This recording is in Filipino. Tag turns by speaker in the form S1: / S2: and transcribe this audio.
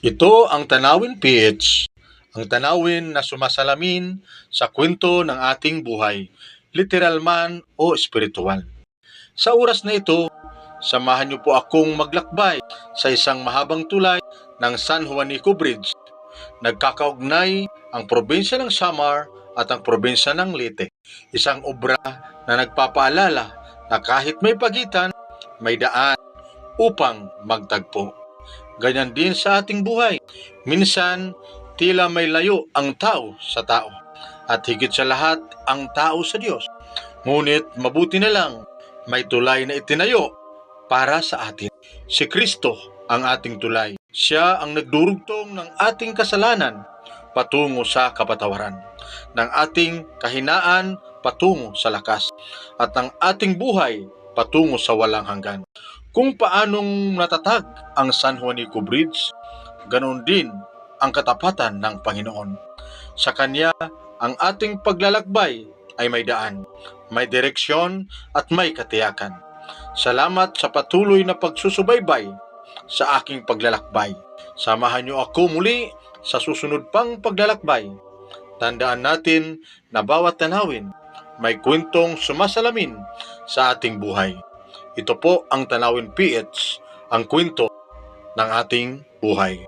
S1: Ito ang Tanawin PH, ang tanawin na sumasalamin sa kwento ng ating buhay, literal man o espiritual. Sa oras na ito, samahan niyo po akong maglakbay sa isang mahabang tulay ng San Juanico Bridge. Nagkakaugnay ang probinsya ng Samar at ang probinsya ng Leyte. Isang obra na nagpapaalala na kahit may pagitan, may daan upang magtagpo. Ganyan din sa ating buhay. Minsan, tila may layo ang tao sa tao. At higit sa lahat, ang tao sa Diyos. Ngunit mabuti na lang, may tulay na itinayo para sa atin. Si Kristo ang ating tulay. Siya ang nagdurugtong ng ating kasalanan patungo sa kapatawaran, ng ating kahinaan patungo sa lakas, at ng ating buhay patungo sa walang hanggan. Kung paanong natatag ang San Juanico Bridge, ganoon din ang katapatan ng Panginoon. Sa Kanya, ang ating paglalakbay ay may daan, may direksyon at may katiyakan. Salamat sa patuloy na pagsusubaybay sa aking paglalakbay. Samahan niyo ako muli sa susunod pang paglalakbay. Tandaan natin na bawat tanawin may kwentong sumasalamin sa ating buhay. Ito po ang Tanawin PH, ang kwento ng ating buhay.